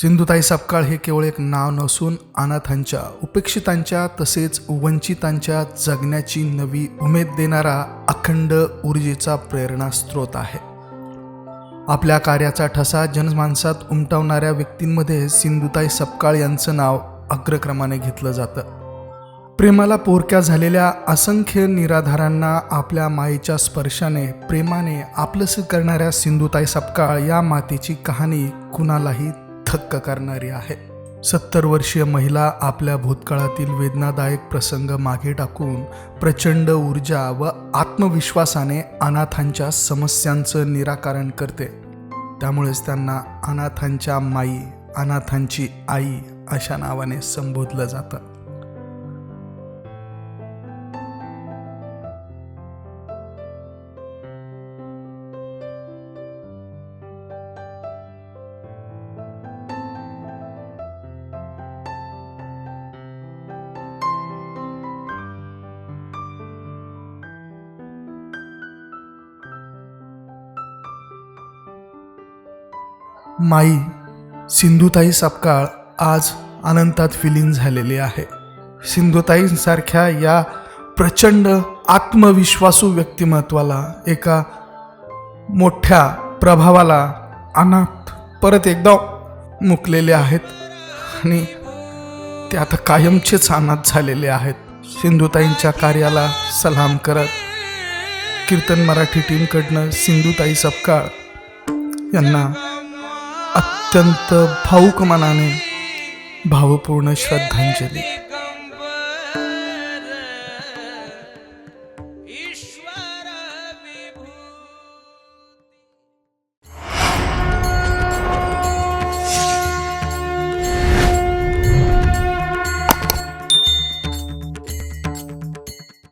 सिंधुताई सपकाळ हे केवळ एक नाव नसून अनाथांच्या उपेक्षितांच्या तसेच वंचितांच्या जगण्याची नवी उमेद देणारा अखंड ऊर्जेचा प्रेरणास्त्रोत आहे. आपल्या कार्याचा ठसा जनमानसात उमटवणाऱ्या व्यक्तींमध्ये सिंधुताई सपकाळ यांचं नाव अग्रक्रमाने घेतलं जातं. प्रेमाला पोरक्या झालेल्या असंख्य निराधारांना आपल्या मायेच्या स्पर्शाने प्रेमाने आपलंसं करणाऱ्या सिंधुताई सपकाळ या मातेची कहाणी कुणालाही थक्क करणारी आहे. सत्तर वर्षीय महिला आपल्या भूतकाळातील वेदनादायक प्रसंग मागे टाकून प्रचंड ऊर्जा व आत्मविश्वासाने अनाथांच्या समस्यांचं निराकरण करते. त्यामुळेच त्यांना अनाथांच्या माई अनाथांची आई अशा नावाने संबोधलं जातं. माई सिंधुताई सपकाळ आज अनंतात विलीन झालेली आहे. सिंधुताईंसारख्या या प्रचंड आत्मविश्वासू व्यक्तिमत्वाला एका मोठ्या प्रभावाला अनाथ परत एकदा मुकलेले आहेत आणि ते आता कायमचेच अनाथ झालेले आहेत. सिंधुताईंच्या कार्याला सलाम करत कीर्तन मराठी टीमकडनं सिंधुताई सपकाळ यांना अत्यंत भाऊक मनाने भावपूर्ण श्रद्धांजली.